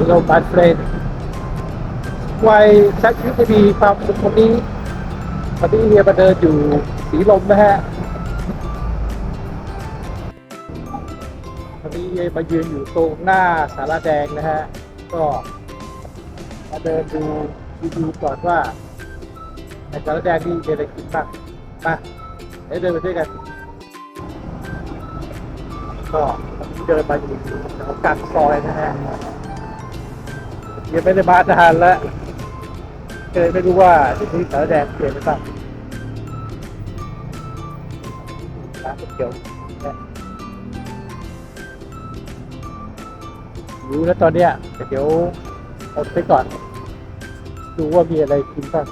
Hello my friend วัยใช้ชีวิตมีความสุขวันนี้วันนี้เฮียมาเดินอยู่สีลมนะฮะวันนี้เฮียมายืนอยู่ตรงหน้าสาราแดงนะฮะ ก็มาเดินดูดูก่อนว่าในสาราแดงนี่มีอะไรกินบ้างมาเดี๋ยวเดินไปด้วยกัน ก็เดินมาอยู่แถวกลางซอยนะฮะ ยังไม่ได้มานานแล้วเลยไม่รู้ว่าที่นี่สารแดงเปลี่ยนไปบ้างร้านก๋วยเตี๋ยวนะรู้แล้วตอนเนี้ยเดี๋ยวเอาไปก่อน ดูว่ามีอะไรกินบ้าง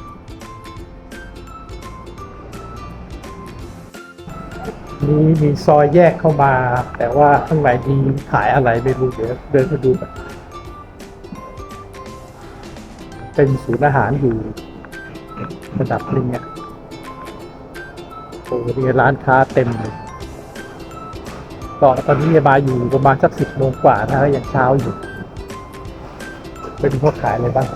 นี่มีซอยแยกเข้ามา แต่ว่าข้างในมีขายอะไรไม่รู้เดี๋ยวเดินมาดูกัน เป็นศูนย์อาหารอยู่ระดับหนึ่งอะโอ้โหมีร้านค้าเต็มเลยก็ตอนนี้มาอยู่ประมาณสักสิบโมงกว่านะยังเช้าอยู่ เป็นพวกขายอะไรบ้าง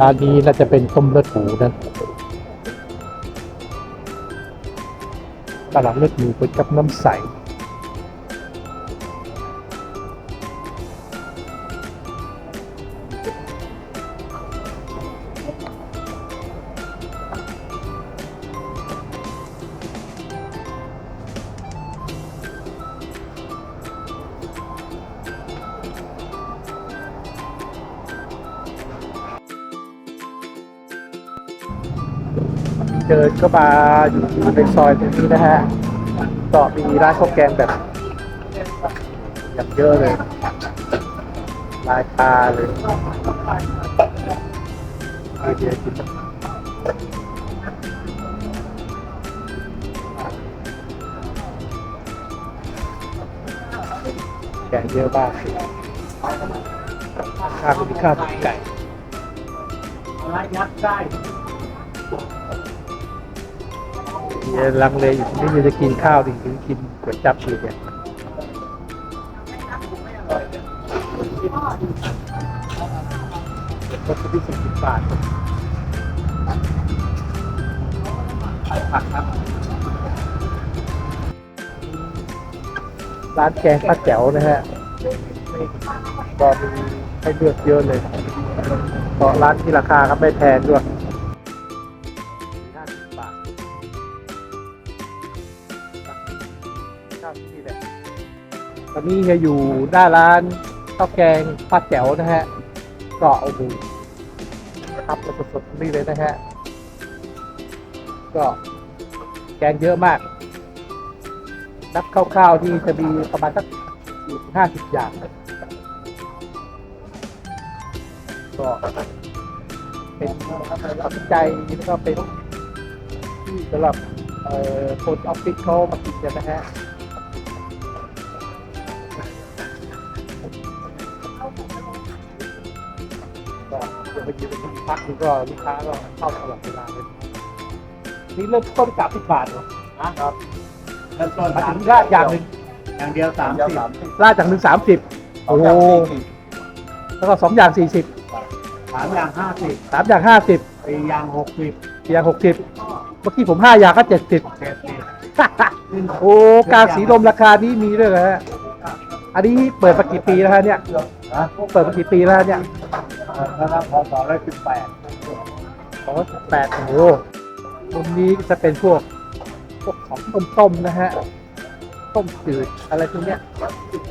ร้านนี้น่าจะเป็นต้มเลือดหมูนะตลาดเลือดหมูเป็นกับน้ำใส เดินก็มาอยู่ในซอยตรงนี้นะฮะก็มีร้านข้าวแกงแบบอย่างเยอะเลยลายตาเลยเดียกินแกงเยอะมากข้าวก็มีข้าวไก่อะไรยัดได้ ลังเลอยู่ไม่จะกินข้าวดีหรือกินก๋วยจั๊บดีเนี่ยก็คือที่สิบบาทผักครับร้านแกงป้าแจ๋วนะฮะก็มีให้เลือกเยอะเลยก็ร้านที่ราคาก็ไม่แพงด้วย ตอนนี้เฮียอยู่หน้าร้านข้าวแกงป้าแจ๋วนะฮะก็โอ้โหทับสดๆนี้เลยนะฮะก็แกงเยอะมาก นับคร่าวๆที่จะมีประมาณสักห้าสิบอย่าง ก็เป็นตัดสินใจแล้วก็เป็นที่สำหรับคนออฟฟิศเขามากินกันนะฮะ ก็เดี๋ยวไปกินไปพักนึงก็ลูกค้าก็เข้าตลอดเวลาเลยนี่เริ่มต้นกลับสิบบาทเหรอนะครับเริ่มต้นมาสามถึงราดอย่างหนึ่งอย่างเดียวสามสิบราดจากหนึ่งสามสิบโอ้โหแล้วก็สองอย่างสี่สิบสามอย่างห้าสิบสามอย่างห้าสิบสี่อย่างหกสิบสี่อย่างหกสิบเมื่อกี้ผมห้าอย่างก็เจ็ดสิบเจ็ดสิบโอ้กลางสีลมราคานี้มีด้วยเหรอฮะอันนี้เปิดมากี่ปีแล้วฮะเนี่ยนะเปิดมากี่ปีแล้วฮะเนี่ย แล้วก็พอต่อได้สิบแปดสองแปดโอ้โหตรงนี้จะเป็นพวกพวกของต้มๆนะฮะ ต้มจืดอะไรพวกเนี้ย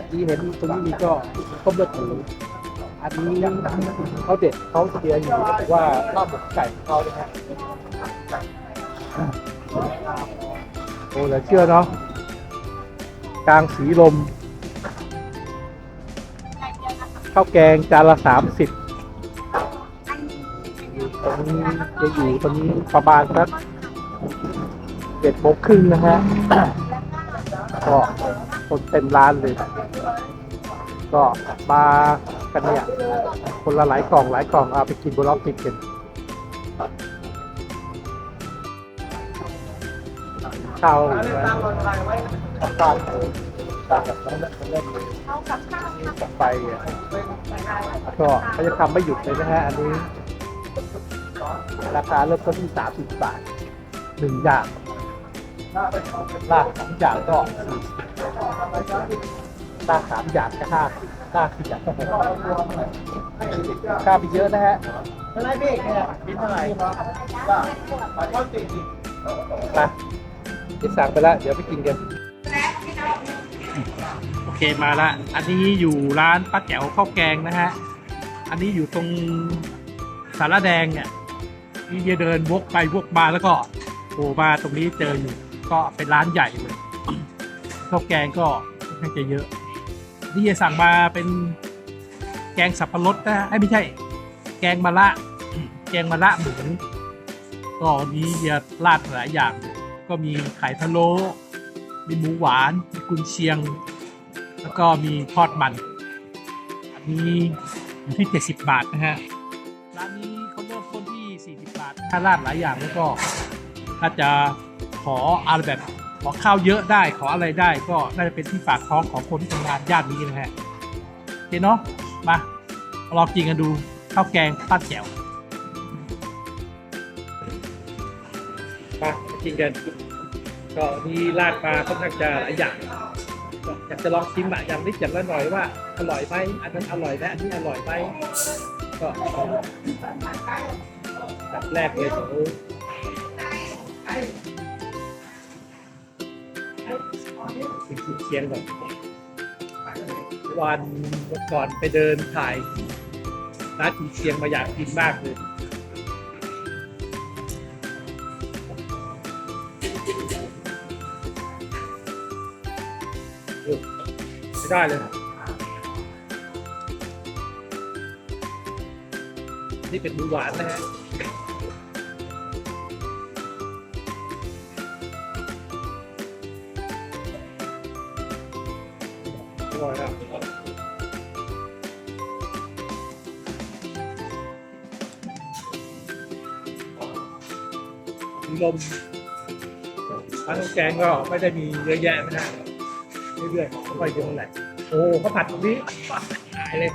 ที่เห็นตรงนี้มีก็ต้มเลือดหมูอันนี้เขาเด็ดเขาเชียร์อยู่ว่าข้าวหมกไก่ของเขาเนะฮะโอ้เหลือเชื่อเนาะกลางสีลมข้าวแกงจานละสามสิบ จะอยู่ตรงนี้ประมาณสักเจ็ดโมงครึ่งนะฮะ ก็คนเต็มร้านเลย ก็มากันเนี่ย คนละหลายกล่องหลายกล่องเอาไปกินบนรอบติดกันข้าวข้าวต่างกับน้องเล่นเล่นเอากับข้าวไฟอะก็เขาจะทำไม่หยุดเลยนะฮะอันนี้ ราคาเริ่มต้นที่สามสิบบาทหนึ่งอย่างลาดสองอย่างก็สี่สิบลาดสามอย่างก็ห้าสิบลาดสี่อย่างก็หกสิบค่าไปเยอะนะฮะเท่าไหรพี่เนี่ยกินเท่าไหร่ก็ก็สี่สิบมาที่สั่งไปแล้วเดี๋ยวไปกินกันโอเคมาละ อันนี้อยู่ร้านป้าแจ๋วข้าวแกงนะฮะ อันนี้อยู่ตรงสารแดงเนี่ย นี่จะเดินวกไปวกมาแล้วก็โผล่มาตรงนี้เจออยู่ก็เป็นร้านใหญ่เลยข้าวแกงก็ค่อนข้างจะเยอะ นี่จะสั่งมาเป็นแกงสับปะรดนะฮะเอ้ไม่ใช่ แกงมะระแกงมะระหมูก็วันนี้จะราดหลายอย่าง ก็มีไข่พะโล้มีหมูหวานมีกุนเชียง แล้วก็มีทอดมัน อันนี้อยู่ที่ 70 บาทนะฮะร้านนี้เขาเริ่มต้น ที่40บาทถ้าราดหลายอย่างแล้วก็ถ้าจะขออะไรแบบขอข้าวเยอะได้ขออะไรได้ ก็น่าจะเป็นที่ฝากท้องของคนที่ทำงานย่านนี้นะฮะโอเคเนาะมาลองกินกันดูข้าวแกงป้าแจ๋วมากินกันก็มีราดมาค่อนข้างจะหลายอย่างอยากจะลองชิมอะอย่างนิดอย่างละหน่อยว่าอร่อยไหมอันนั้นอร่อยไหมอันนี้อร่อยไหมก็ จับแรกเลยเดี๋ยวถึงเชียงก่อนวันก่อนไปเดินถ่ายร้านกุนเชียงมาอยากกินมากเลยไม่ได้เลย นี่เป็นหมูหวานนะฮะ ร่อยครับมีลมร้านข้าวแกงก็ไม่ได้มีเยอะแยะนะฮะเรื่อยๆค่อยๆเยอะแหละโอ้เขาผัดตรงนี้หายเลย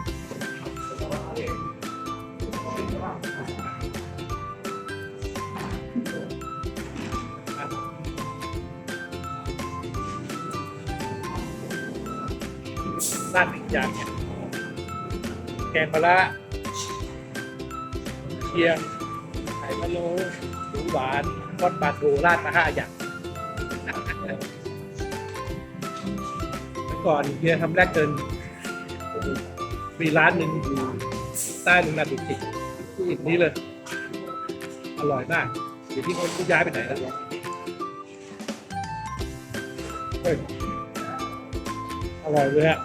ร้านอีกอย่างเนี่ยแกงปลาร้าเชียงไข่พะโล้หมูหวานทอดปลาทูราดมาห้าอย่างเมื่อก่อนเฮียทำแรกเกินมีร้านหนึ่งอยู่ใต้โรงแรมดุสิตติดนี้เลย อร่อยมากเดี๋ยวที่เขาย้ายไปไหนแล้วเฮ้ยอร่อยเลยฮะ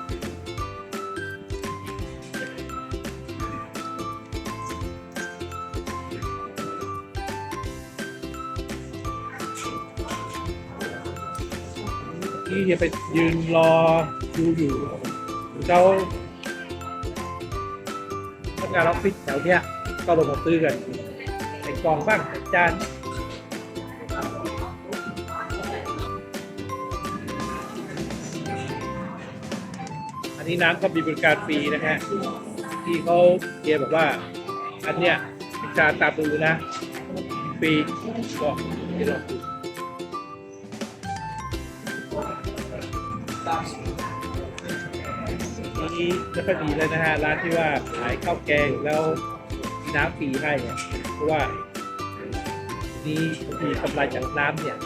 ที่เฮียไปยืนรอดูอยู่เขาพนักงานออฟฟิศแถวเนี้ยก็ลงมาซื้อกันใส่กล่องบ้างใส่จานอันนี้น้ำก็มีบริการฟรีนะฮะที่เขาเกียบอกว่า อันเนี้ยเป็นการตามดูนะฟรีก็เดี๋ยวลองดู นี่ไม่ค่อยดีเลยนะฮะร้านที่ว่าขายข้าวแกงแล้วน้ำฟรีให้อะเพราะว่า นี่บางทีกำไรจากน้ำเนี่ย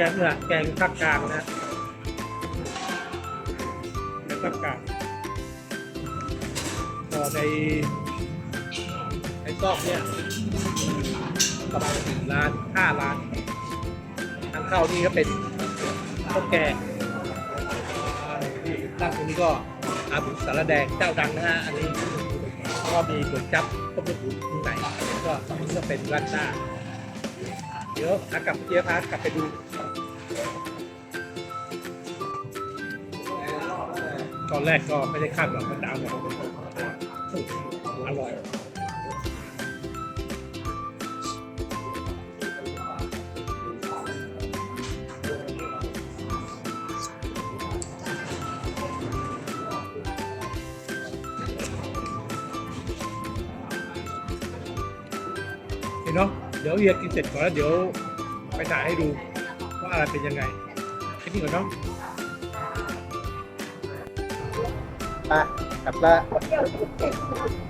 แกงเนื้อแกงภาคกลางนะแกงภาคกลางก็ในในซอกเนี่ยประมาณสี่ล้านห้าล้านทางเข้านี่ก็เป็นข้าวแกงนั่งตรงนี้ก็อาบุสารแดงเจ้าดังนะฮะอันนี้ก็มีก๋วยจั๊บต้มเลือดหมูข้างในก็อันนี้ก็เป็นร้านหน้าเดี๋ยวขากลับเจี๊ยบพากลับไปดู ตอนแรกก็ไม่ได้คาดหวังว่าจะอร่อยอร่อยเห็นเนาะเดี๋ยวเฮียกินเสร็จก่อนแล้วเดี๋ยวไปถ่ายให้ดูว่าอะไรเป็นยังไงแค่นี้ก่อนเนาะ อะกลับละ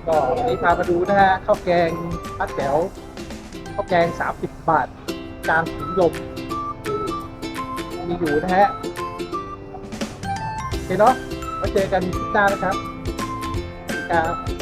ก็วันนี้พามาดูนะฮะข้าวแกงพัดแจ๋วข้าวแกง 30 บาทจานสีลมมีอยู่นะฮะโอเคเนาะมาเจอกันที่หน้านะครับครับ